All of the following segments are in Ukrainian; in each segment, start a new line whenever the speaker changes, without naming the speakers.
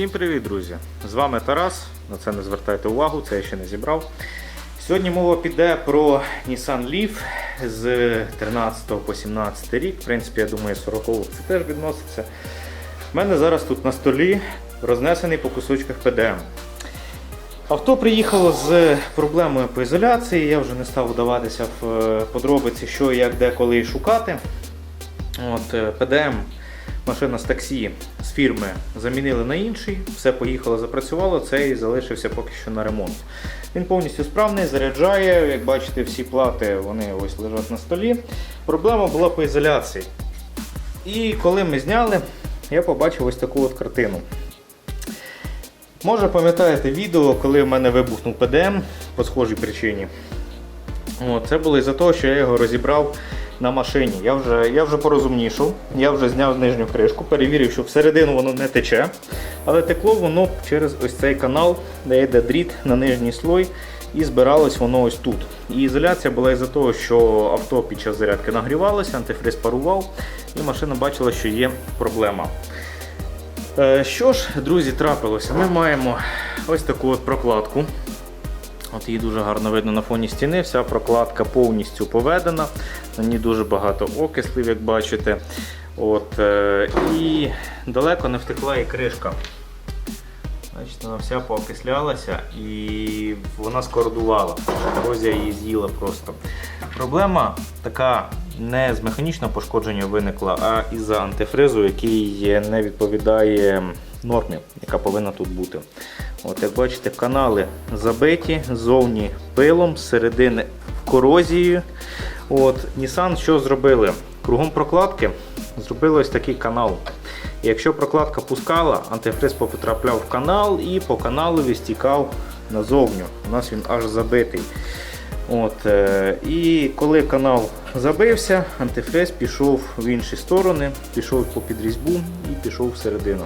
Всім привіт, друзі! З вами Тарас. На це не звертайте увагу, це я ще не зібрав. Сьогодні мова піде про Nissan Leaf з 13 по 17 рік. В принципі, я думаю, 40 це теж відноситься. У мене зараз тут на столі рознесений по кусочках PDM. Авто приїхало з проблемою по ізоляції. Я вже не став вдаватися в е, подробиці, що, як, де, коли шукати. От, е, PDM, машина з таксі з фірми замінили на інший, все поїхало, запрацювало, цей залишився поки що на ремонт. Він повністю справний, заряджає. Як бачите, всі плати вони ось лежать на столі. Проблема була по ізоляції. І коли ми зняли, я побачив ось таку от картину. Може пам'ятаєте відео, коли в мене вибухнув ПДМ по схожій причині. От, це було із-за того, що я його розібрав на машині. Я вже, я вже порозумнішав, я вже зняв нижню кришку, перевірив, що всередину воно не тече. Але текло воно через ось цей канал, де йде дріт на нижній слой, і збиралось воно ось тут. І ізоляція була із-за того, що авто під час зарядки нагрівалося, антифриз парував, і машина бачила, що є проблема. Е, Що ж, друзі, трапилося? Ми маємо ось таку от прокладку. От її дуже гарно видно на фоні стіни. Вся прокладка повністю поведена. На ній дуже багато окислів, як бачите. От, е, І далеко не втекла і кришка. Бачите, вона вся поокислялася і вона скордувала. Корозія її з'їла просто. Проблема така не з механічного пошкодження виникла, а із-за антифризу, який не відповідає нормі, яка повинна тут бути. От, Як бачите, канали забиті, зовні пилом, зсередини корозією. От, Nissan що зробили? Кругом прокладки зробили ось такий канал. І якщо прокладка пускала, антифриз потрапляв в канал і по каналу стікав назовню. У нас він аж забитий. От, е, І коли канал забився, антифриз пішов в інші сторони, пішов по підрізьбу і пішов всередину.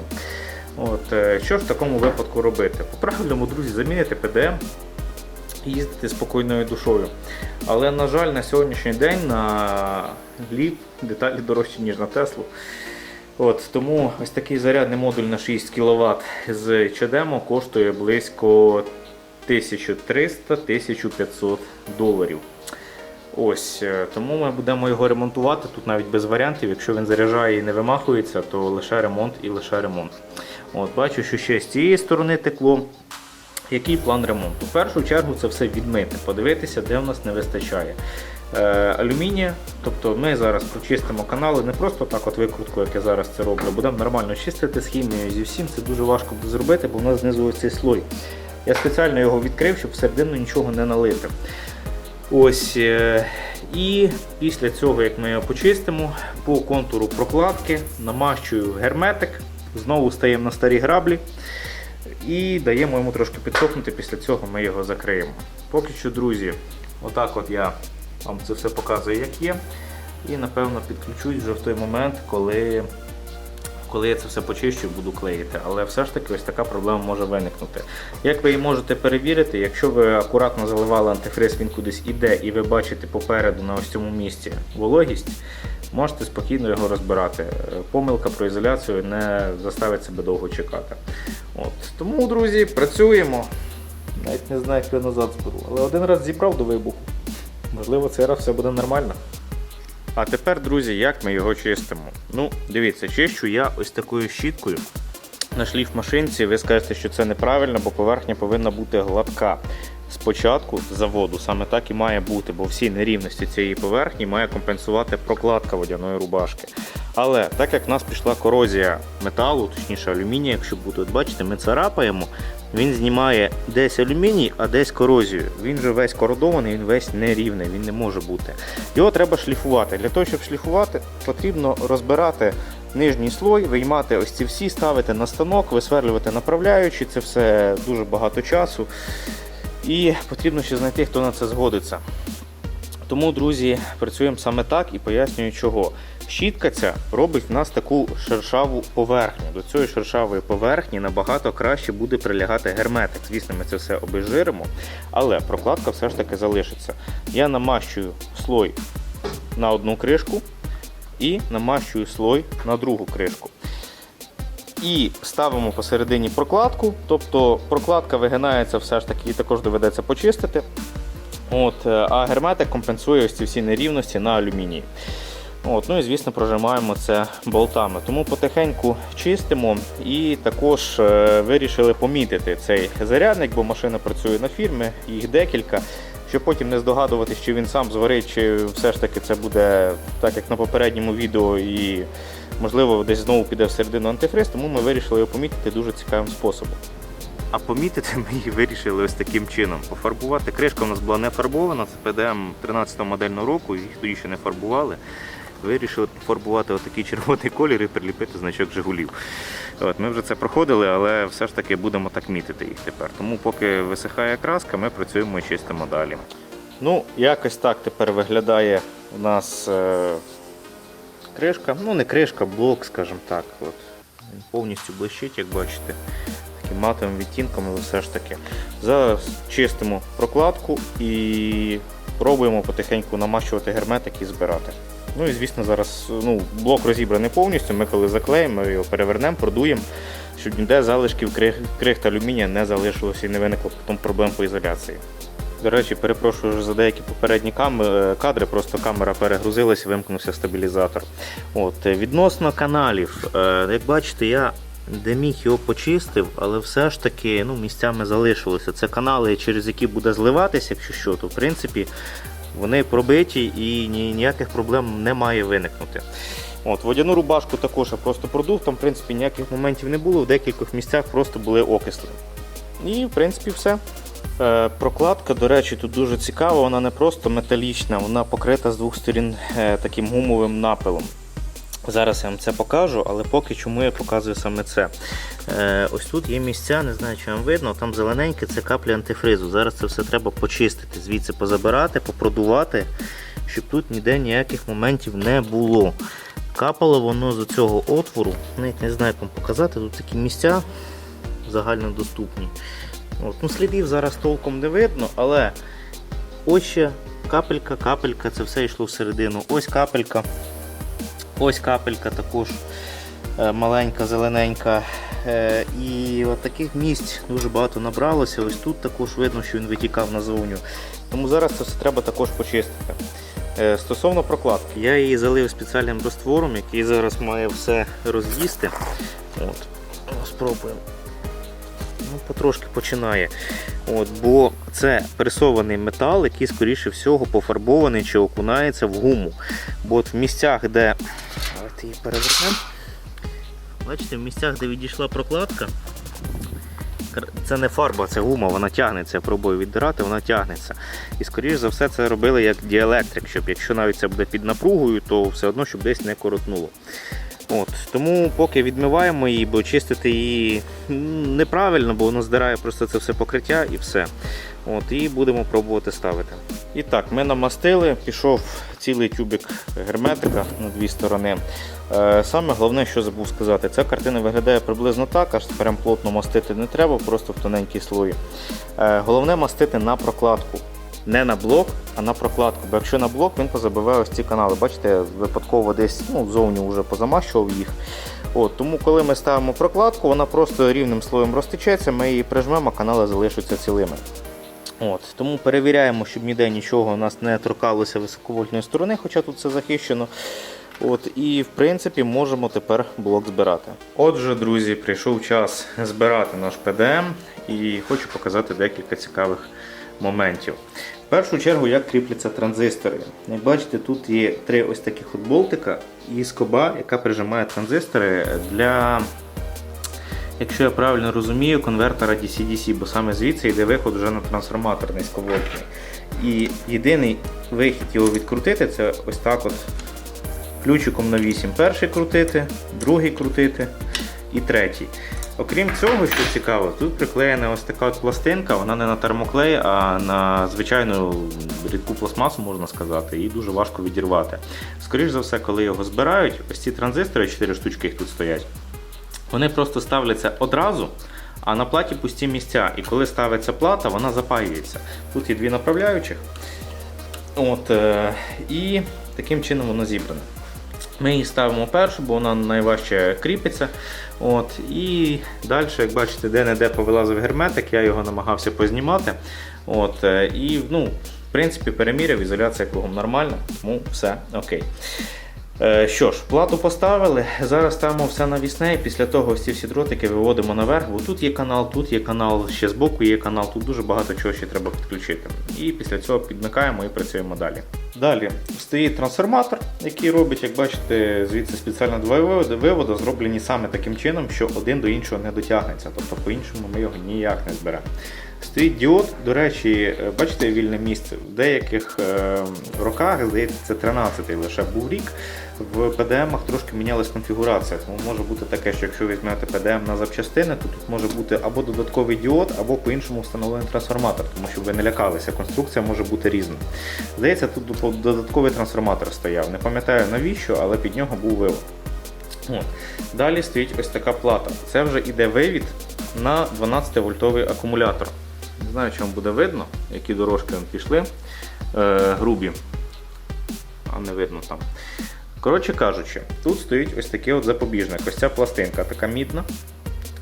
От, е, Що ж в такому випадку робити? По-правильному, друзі, замінити ПДМ і їздити спокійною душою. Але, на жаль, на сьогоднішній день на ліп деталі дорожчі, ніж на Теслу. От, Тому ось такий зарядний модуль на 6 кВт з ЧДМО коштує близько 1300-1500 доларів. Ось, е, Тому ми будемо його ремонтувати. Тут навіть без варіантів. Якщо він заряджає і не вимахується, то лише ремонт і лише ремонт. От, Бачу, що ще з цієї сторони текло. Який план ремонту? В першу чергу це все відмити, подивитися, де в нас не вистачає. Е, алюмінія, тобто ми зараз прочистимо канали не просто так от викрутку, як я зараз це роблю, будемо нормально чистити з хімією зі всім. Це дуже важко буде зробити, бо в нас знизу ось цей слой. Я спеціально його відкрив, щоб всередину нічого не налити. Ось, е, І після цього, як ми його почистимо, по контуру прокладки намащую герметик, знову стаємо на старі граблі і даємо йому трошки підсохнути, після цього ми його закриємо. Поки що, друзі, отак от я вам це все показую, як є. І напевно підключусь вже в той момент, коли коли я це все почищу, і буду клеїти. Але все ж таки ось така проблема може виникнути. Як ви її можете перевірити, якщо ви акуратно заливали антифриз, він кудись іде, і ви бачите попереду на ось цьому місці вологість, можете спокійно його розбирати. Помилка про ізоляцію не заставить себе довго чекати. От. Тому, друзі, працюємо. Навіть не знаю, як я назад зберу. Але один раз зібрав до вибуху. Можливо, цей раз все буде нормально. А тепер, друзі, як ми його чистимо? Ну, дивіться, чищу я ось такою щіткою на шліф машинці. Ви скажете, що це неправильно, бо поверхня повинна бути гладка. Спочатку заводу саме так і має бути, бо всі нерівності цієї поверхні має компенсувати прокладка водяної рубашки. Але так як в нас пішла корозія металу, точніше алюмінія, якщо буде, от бачите, ми царапаємо, він знімає десь алюміній, а десь корозію. Він же весь кородований, він весь нерівний, він не може бути. Його треба шліфувати. Для того, щоб шліфувати, потрібно розбирати нижній слой, виймати ось ці всі, ставити на станок, висверлювати направляючи. Це все дуже багато часу. І потрібно ще знайти, хто на це згодиться. Тому, друзі, працюємо саме так і пояснюю чого. Щітка ця робить в нас таку шершаву поверхню. До цієї шершавої поверхні набагато краще буде прилягати герметик. Звісно, ми це все обезжиримо, але прокладка все ж таки залишиться. Я намащую слой на одну кришку і намащую слой на другу кришку. І ставимо посередині прокладку, тобто прокладка вигинається, все ж таки її також доведеться почистити. От, е, а герметик компенсує ось ці всі нерівності на алюмінії. От, ну і звісно прожимаємо це болтами. Тому потихеньку чистимо і також е, вирішили помітити цей зарядник, бо машина працює на фірмі, їх декілька. Щоб потім не здогадуватись, чи він сам зварить, чи все ж таки це буде так, як на попередньому відео, і можливо десь знову піде всередину антифриз, тому ми вирішили його помітити дуже цікавим способом. А помітити ми її вирішили ось таким чином. Пофарбувати. Кришка у нас була не фарбована, це ПДМ 13-го модельного року, їх тоді ще не фарбували. Вирішили фарбувати отакий червоний колір і приліпити значок Жигулів. От, ми вже це проходили, але все ж таки будемо так мітити їх тепер. Тому поки висихає краска, ми працюємо і чистимо далі. Ну, якось так тепер виглядає у нас е, кришка. Ну, не кришка, блок, скажімо так. От. Він повністю блищить, як бачите таким матовим відтінком, але все ж таки. Зараз чистимо прокладку і пробуємо потихеньку намащувати герметик і збирати. Ну і звісно, зараз ну, блок розібраний повністю. Ми коли заклеїмо, ми його перевернемо, продуємо, щоб ніде залишків крих, крихт алюмінія не залишилося і не виникло потім проблем по ізоляції. До речі, перепрошую за деякі попередні кам- кадри, просто камера перегрузилась, вимкнувся стабілізатор. От, е, відносно каналів, е, як бачите, я де міг його почистив, але все ж таки ну, місцями залишилося. Це канали, через які буде зливатися, якщо що, то в принципі вони пробиті і ніяких проблем не має виникнути. От, водяну рубашку також я просто продув, там в принципі ніяких моментів не було, в декількох місцях просто були окисли. І в принципі все. Е, Прокладка, до речі, тут дуже цікава, вона не просто металічна, вона покрита з двох сторін е, таким гумовим напилом. Зараз я вам це покажу, але поки чому я показую саме це. Е, ось тут є місця, не знаю, чи вам видно, там зелененьке це каплі антифризу. Зараз це все треба почистити, звідси позабирати, попродувати, щоб тут ніде ніяких моментів не було. Капало воно з цього отвору, навіть не знаю, як вам показати, тут такі місця загальнодоступні. От, ну, слідів зараз толком не видно, але ось ще капелька, капелька, це все йшло всередину. Ось капелька. Ось капелька також е, маленька, зелененька. Е, І от таких місць дуже багато набралося. Ось тут також видно, що він витікав назовню. Тому зараз це все треба також почистити. Е, Стосовно прокладки, я її залив спеціальним розтвором, який зараз має все роз'їсти. Спробуємо. Ну, потрошки починає. От, бо це пресований метал, який, скоріше всього, пофарбований чи окунається в гуму. Бо от в місцях, де. Давайте її перевернемо. Бачите, в місцях, де відійшла прокладка, це не фарба, це гума, вона тягнеться. Я пробую віддирати, вона тягнеться. І скоріш за все це робили як діелектрик, щоб якщо навіть це буде під напругою, то все одно, щоб десь не коротнуло. От, тому поки відмиваємо її, бо чистити її неправильно, бо воно здирає просто це все покриття і все. От, і будемо пробувати ставити. І так, ми намастили, пішов цілий тюбик герметика на дві сторони. Е, Саме головне, що забув сказати, ця картина виглядає приблизно так, аж прям плотно мастити не треба, просто в тоненькій слої. Е, Головне мастити на прокладку. Не на блок, а на прокладку. Бо якщо на блок, він позабиває ось ці канали. Бачите, випадково десь ну, зовні вже позамащував їх. От, тому коли ми ставимо прокладку, вона просто рівним слоєм розтечеться, ми її прижмемо, а канали залишаться цілими. От, тому перевіряємо, щоб ніде нічого у нас не торкалося високовольтної сторони, хоча тут все захищено. От, і в принципі можемо тепер блок збирати. Отже, друзі, прийшов час збирати наш ПДМ і хочу показати декілька цікавих моментів. Першу чергу, як кріпляться транзистори. Як бачите, тут є три ось таких от болтика і скоба, яка прижимає транзистори для якщо я правильно розумію, конвертера DC-DC, бо саме звідси йде виход вже на трансформатор низьковольтний. І єдиний вихід його відкрутити це ось так от ключиком на 8 перший крутити, другий крутити і третій. Окрім цього, що цікаво, тут приклеєна ось така от пластинка, вона не на термоклей, а на звичайну рідку пластмасу, можна сказати, її дуже важко відірвати. Скоріше за все, коли його збирають, ось ці транзистори, 4 штучки їх тут стоять, вони просто ставляться одразу, а на платі пусті місця. І коли ставиться плата, вона запаюється. Тут є дві направляючих. От, е, і таким чином воно зібране. Ми її ставимо першу, бо вона найважче кріпиться. От, І далі, як бачите, де-не-де повилазив герметик, я його намагався познімати. От, е, І ну, в принципі переміряв, ізоляція кругом нормальна, тому все окей. Е, Що ж, плату поставили. Зараз ставимо все навісне і після того ці всі дротики виводимо наверх, бо тут є канал, тут є канал, ще збоку є канал, тут дуже багато чого ще треба підключити. І після цього підмикаємо і працюємо далі. Далі стоїть трансформатор, який робить, як бачите, звідси спеціально два виводи, виводи зроблені саме таким чином, що один до іншого не дотягнеться. Тобто по-іншому ми його ніяк не зберемо. Стоїть діод, до речі, е, бачите вільне місце. В деяких е, роках, здається, це 13-й лише був рік. В PDM трошки мінялась конфігурація. Тому може бути таке, що якщо візьмете PDM на запчастини, то тут може бути або додатковий діод, або по-іншому встановлений трансформатор, тому що ви не лякалися, конструкція може бути різна. Здається, тут додатковий трансформатор стояв. Не пам'ятаю навіщо, але під нього був вивод. От. Далі стоїть ось така плата. Це вже іде вивід на 12 вольтовий акумулятор. Не знаю, чи вам буде видно, які дорожки пішли е, грубі. А не видно там. Коротше кажучи, тут стоїть ось такий от запобіжник. Ось ця пластинка, така мідна.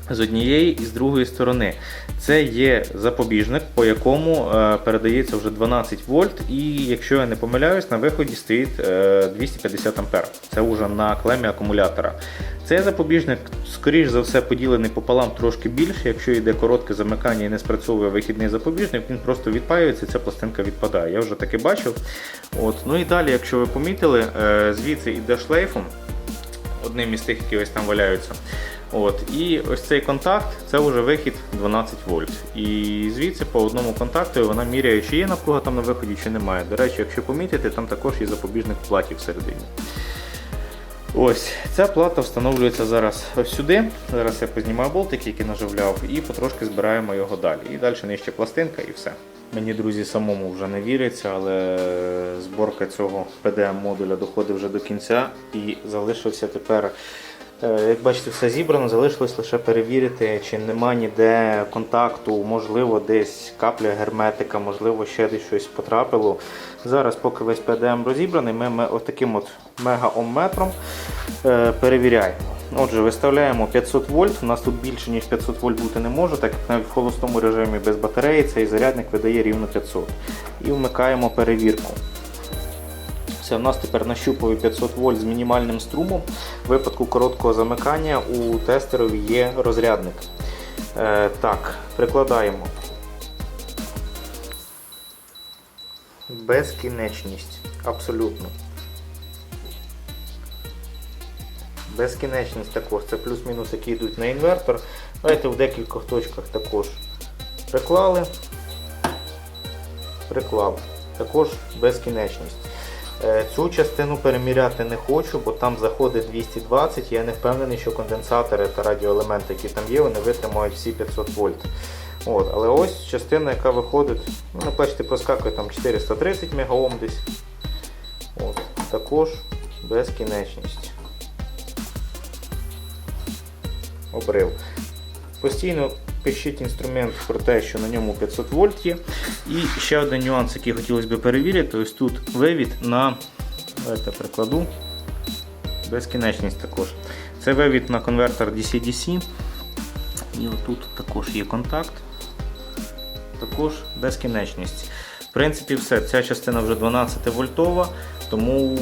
З однієї і з другої сторони. Це є запобіжник, по якому е, передається вже 12 вольт, і якщо я не помиляюсь, на виході стоїть е, 250 ампер. Це вже на клемі акумулятора. Цей запобіжник, скоріш за все, поділений пополам трошки більше. Якщо йде коротке замикання і не спрацьовує вихідний запобіжник, він просто відпаюється, ця пластинка відпадає. Я вже таке бачив. От. Ну і далі, якщо ви помітили, е, звідси йде шлейфом, одним із тих, які ось там валяються. От, і ось цей контакт це вже вихід 12 вольт. І звідси по одному контакту вона міряє, чи є напруга там на виході, чи немає. До речі, якщо помітите, там також є запобіжник платі всередині. Ось ця плата встановлюється зараз ось сюди. Зараз я познімаю болтик, який наживляв, і потрошки збираємо його далі. І далі нижче пластинка і все. Мені, друзі, самому вже не віриться, але зборка цього PDM-модуля доходить вже до кінця і залишився тепер. Е, Як бачите, все зібрано, залишилось лише перевірити, чи нема ніде контакту, можливо, десь капля герметика, можливо, ще десь щось потрапило. Зараз, поки весь PDM розібраний, ми, ми отаким от мега-омметром е, перевіряємо. Отже, виставляємо 500 вольт. У нас тут більше ніж 500 вольт бути не може, так як навіть в холостому режимі без батареї цей зарядник видає рівно 500. І вмикаємо перевірку. Все, у нас тепер нащупує 500 вольт з мінімальним струмом. В випадку короткого замикання у тестерові є розрядник. Е, так, прикладаємо. Безкінечність. Абсолютно. Безкінечність також. Це плюс-мінус, які йдуть на інвертор. Давайте в декількох точках також приклали. Приклав. Також безкінечність. Е, Цю частину переміряти не хочу, бо там заходить 220 я не впевнений, що конденсатори та радіоелементи, які там є, вони витримають всі 500 вольт. От, але ось частина, яка виходить, ну, бачите, проскакує там 430 мегаом десь. От, також безкінечність. Обрив. Постійно пишіть інструмент про те, що на ньому 500 вольт є. І ще один нюанс, який хотілося б перевірити, ось тут вивід на давайте прикладу. Безкінечність також. Це вивід на конвертер DC-DC. І отут також є контакт. Також безкінечність. В принципі, все. Ця частина вже 12 вольтова, тому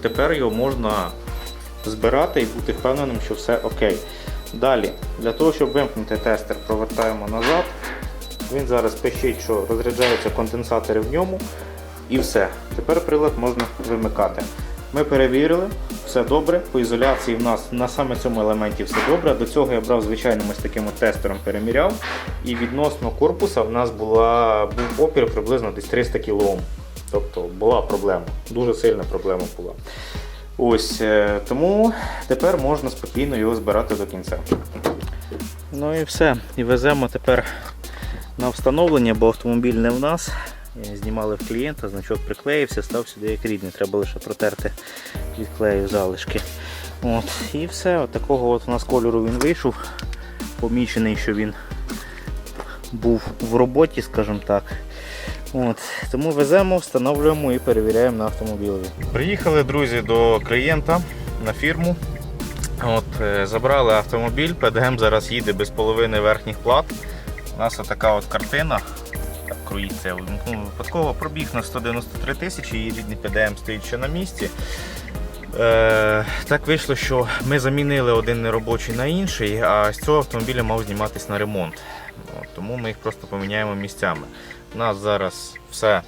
тепер його можна збирати і бути впевненим, що все окей. Далі, для того, щоб вимкнути тестер, провертаємо назад. Він зараз пишіть, що розряджаються конденсатори в ньому. І все. Тепер прилад можна вимикати. Ми перевірили, все добре. По ізоляції в нас на саме цьому елементі все добре. До цього я брав звичайним ось таким от тестером переміряв. І відносно корпуса в нас була, був опір приблизно десь 300 кОм. Тобто була проблема, дуже сильна проблема була. Ось, е, тому тепер можна спокійно його збирати до кінця. Ну і все. І веземо тепер на встановлення, бо автомобіль не в нас. Е, Знімали в клієнта, значок приклеївся, став сюди як рідний. Треба лише протерти від клею залишки. От, І все, от такого от у нас кольору він вийшов. Помічений, що він був в роботі, скажімо так. От, тому веземо, встановлюємо і перевіряємо на автомобілі. Приїхали, друзі, до клієнта. на фірму. От, е, забрали автомобіль, ПДМ зараз їде без половини верхніх плат. У нас така от картина. Круїться, я випадково. Пробіг на 193 тисячі, і рідний ПДМ стоїть ще на місці. Е, так вийшло, що ми замінили один неробочий на інший, а з цього автомобіля мав зніматись на ремонт. Тому ми їх просто поміняємо місцями. У нас зараз все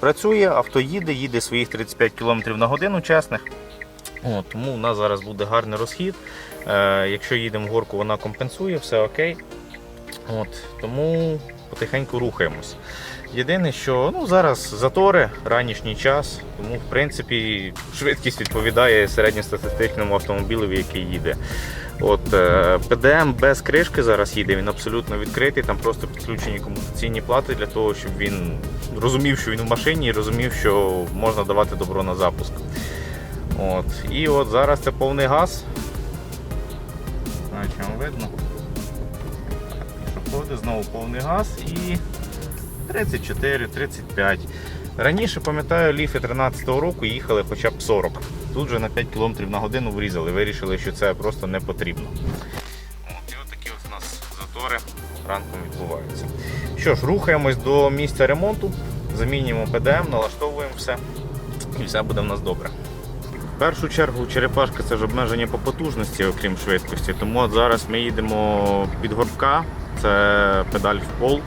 працює, авто їде, їде своїх 35 км на годину чесних. От, тому у нас зараз буде гарний розхід. Е, якщо їдемо в горку, вона компенсує, все окей. От, тому потихеньку рухаємось. Єдине, що ну, зараз затори, ранішній час, тому в принципі швидкість відповідає середньостатистичному автомобілю, який їде. От, е, ПДМ без кришки зараз їде, він абсолютно відкритий, там просто підключені комутаційні плати для того, щоб він розумів, що він в машині і розумів, що можна давати добро на запуск. От. І от зараз це повний газ. Знаю, вам видно. Пішоходи, знову повний газ і 34-35. Раніше, пам'ятаю, ліфи 13-го року їхали хоча б 40. Тут вже на 5 км на годину врізали, вирішили, що це просто не потрібно. От, і от такі от у нас затори ранком відбуваються. Що ж, рухаємось до місця ремонту, замінюємо ПДМ, налаштовуємо все і все буде в нас добре. В першу чергу черепашка це ж обмеження по потужності, окрім швидкості. Тому от зараз ми їдемо під горбка, це педаль в пол.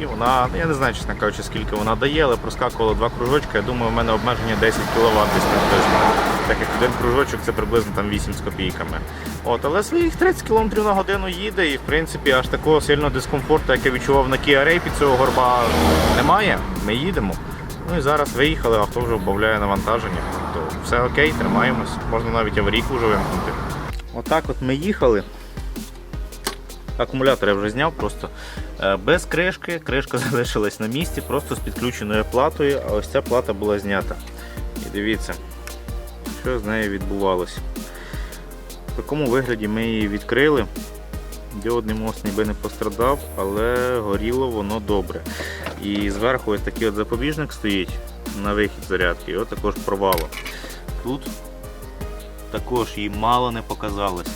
І вона, я не знаю, чесно кажучи, скільки вона дає, але проскакувало два кружочки. Я думаю, в мене обмеження 10 кВт десь приблизно. Так як один кружочок це приблизно там 8 з копійками. От, але своїх 30 км на годину їде і в принципі аж такого сильного дискомфорту, як я відчував на Kia Ray під цього горба, немає. Ми їдемо. Ну і зараз виїхали, авто вже вбавляє навантаження. Тобто все окей, тримаємось. Можна навіть аварійку вже вимкнути. Отак от ми їхали. Акумулятор я вже зняв просто е, без кришки. Кришка залишилась на місці, просто з підключеною платою, а ось ця плата була знята. І дивіться, що з нею відбувалося. В такому вигляді ми її відкрили. Діодний мост ніби не пострадав, але горіло воно добре. І зверху ось такий от запобіжник стоїть на вихід зарядки, і також провало. Тут також їй мало не показалось.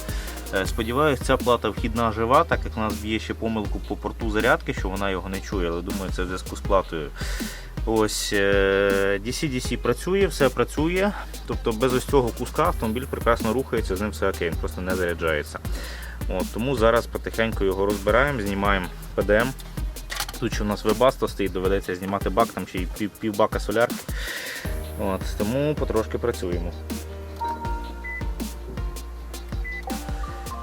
Е, Сподіваюсь, ця плата вхідна жива, так як у нас є ще помилку по порту зарядки, що вона його не чує, але думаю, це в зв'язку з платою. Ось е, DC-DC працює, все працює. Тобто без ось цього куска автомобіль прекрасно рухається, з ним все окей, він просто не заряджається. От, тому зараз потихеньку його розбираємо, знімаємо ПДМ. Тут ще у нас вебасто стоїть, доведеться знімати бак, там ще й пів, пів солярки. От, тому потрошки працюємо.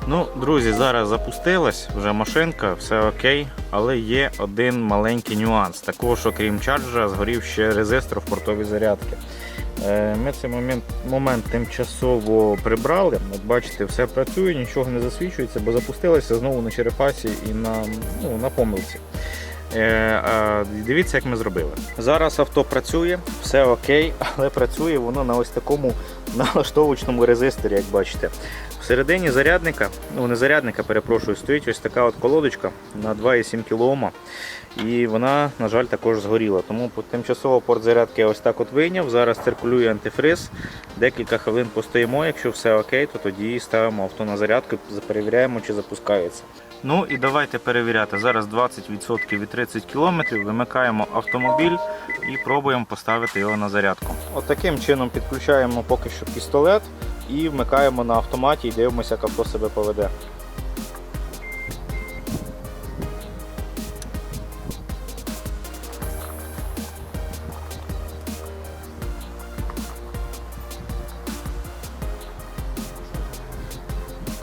Ну, друзі, зараз запустилась вже машинка, все окей, але є один маленький нюанс. Також, окрім чарджера, згорів ще резистор в портовій зарядки. Е, Ми цей момент, момент тимчасово прибрали. От бачите, все працює, нічого не засвічується, бо запустилося знову на черепасі і на, ну, на помилці. Е, Дивіться, як ми зробили. Зараз авто працює, все окей, але працює воно на ось такому налаштовочному резисторі, як бачите. Всередині зарядника, ну не зарядника, перепрошую, стоїть ось така от колодочка на 2,7 кОм. І вона, на жаль, також згоріла. Тому тимчасово порт зарядки я ось так от вийняв. Зараз циркулює антифриз. Декілька хвилин постоїмо. Якщо все окей, то тоді ставимо авто на зарядку перевіряємо, чи запускається. Ну і давайте перевіряти. Зараз 20% від 30 км. Вимикаємо автомобіль і пробуємо поставити його на зарядку. От таким чином підключаємо поки що пістолет і вмикаємо на автоматі і дивимося, як авто себе поведе.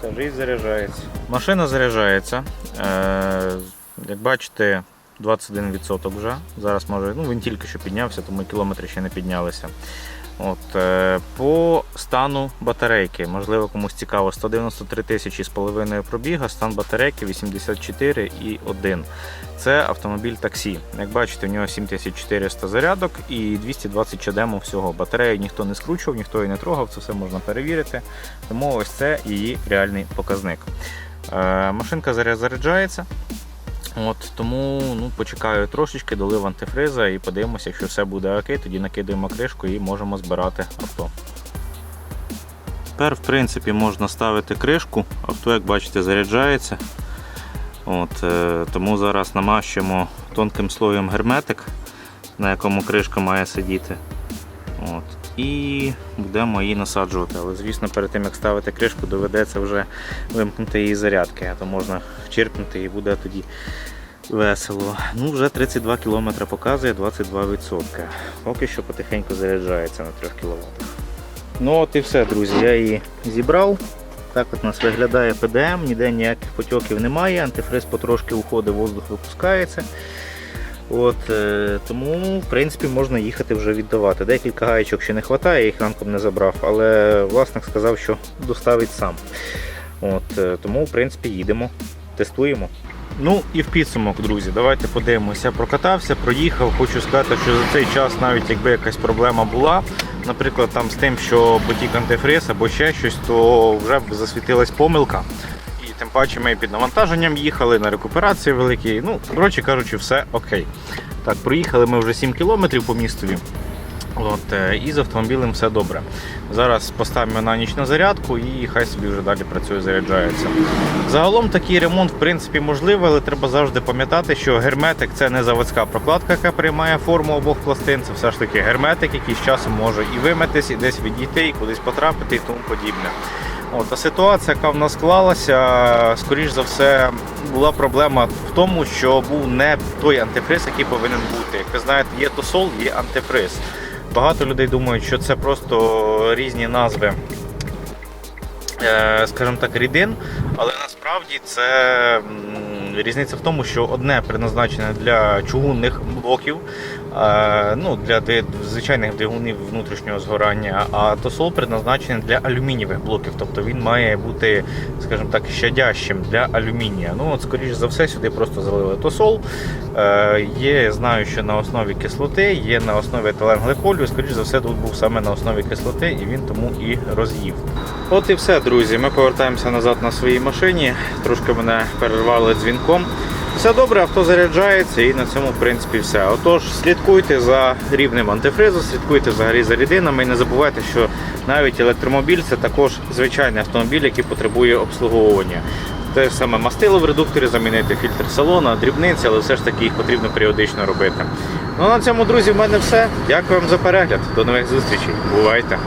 Кажись, заряджається. Машина заряджається. Е, як бачите, 21% вже. Зараз може, ну він тільки що піднявся, тому кілометри ще не піднялися. От, е, по стану батарейки, можливо, комусь цікаво, 193 тисячі з половиною пробіга, стан батарейки 84,1. Це автомобіль таксі. Як бачите, у нього 7400 зарядок і 220 чадему всього. Батарею ніхто не скручував, ніхто її не трогав, це все можна перевірити. Тому ось це її реальний показник. Е, машинка заряджається. От, тому ну, почекаю трошечки, долив антифриза і подивимося, якщо все буде окей, тоді накидаємо кришку і можемо збирати авто. Тепер, в принципі, можна ставити кришку. Авто, як бачите, заряджається. От, е, тому зараз намащуємо тонким слоєм герметик, на якому кришка має сидіти. От. І будемо її насаджувати. Але, звісно, перед тим як ставити кришку, доведеться вже вимкнути її зарядки, а то можна вчерпнути і буде тоді весело. Ну, вже 32 км показує 22%. Поки що потихеньку заряджається на 3 кВт. Ну от і все, друзі, я її зібрав. Так от у нас виглядає ПДМ, ніде ніяких потьоків немає, антифриз потрошки уходить, воздух випускається. От, е, тому, в принципі, можна їхати вже віддавати. Декілька гаєчок ще не вистачає, їх ранком не забрав, але власник сказав, що доставить сам. От, е, тому, в принципі, їдемо, тестуємо. Ну і в підсумок, друзі, давайте подивимося. Прокатався, проїхав. Хочу сказати, що за цей час, навіть якби якась проблема була, наприклад, там з тим, що потік антифриз або ще щось, то вже б засвітилась помилка. Тим паче ми під навантаженням їхали на рекуперації великій. Ну, коротше кажучи, все окей. Так, проїхали ми вже 7 кілометрів по містові. От, е, і з автомобілем все добре. Зараз поставимо на ніч на зарядку і хай собі вже далі працює, заряджається. Загалом такий ремонт в принципі можливий, але треба завжди пам'ятати, що герметик це не заводська прокладка, яка приймає форму обох пластин. Це все ж таки герметик, який з часом може і вимитись, і десь відійти, і кудись потрапити, і тому подібне. От, а ситуація, яка в нас склалася, скоріш за все, була проблема в тому, що був не той антифриз, який повинен бути. Як ви знаєте, є тосол, є антифриз. Багато людей думають, що це просто різні назви, е, скажімо так, рідин, але насправді це різниця в тому, що одне предназначене для чугунних блоків, ну, для звичайних двигунів внутрішнього згорання, а тосол предназначений для алюмінієвих блоків, тобто він має бути, скажімо так, щадящим для алюмінія. Ну, от, скоріш за все, сюди просто залили тосол. Е, Є, знаю, що на основі кислоти, є на основі етиленгликолю. Скоріш за все, тут був саме на основі кислоти, і він тому і роз'їв. От і все, друзі. Ми повертаємося назад на своїй машині. Трошки мене перервали дзвінком. Все добре, авто заряджається і на цьому в принципі все. Отож, слідкуйте за рівнем антифризу, слідкуйте взагалі за рідинами і не забувайте, що навіть електромобіль це також звичайний автомобіль, який потребує обслуговування. Те ж саме мастило в редукторі замінити, фільтр салона, дрібниці, але все ж таки їх потрібно періодично робити. Ну на цьому, друзі, в мене все. Дякую вам за перегляд. До нових зустрічей. Бувайте!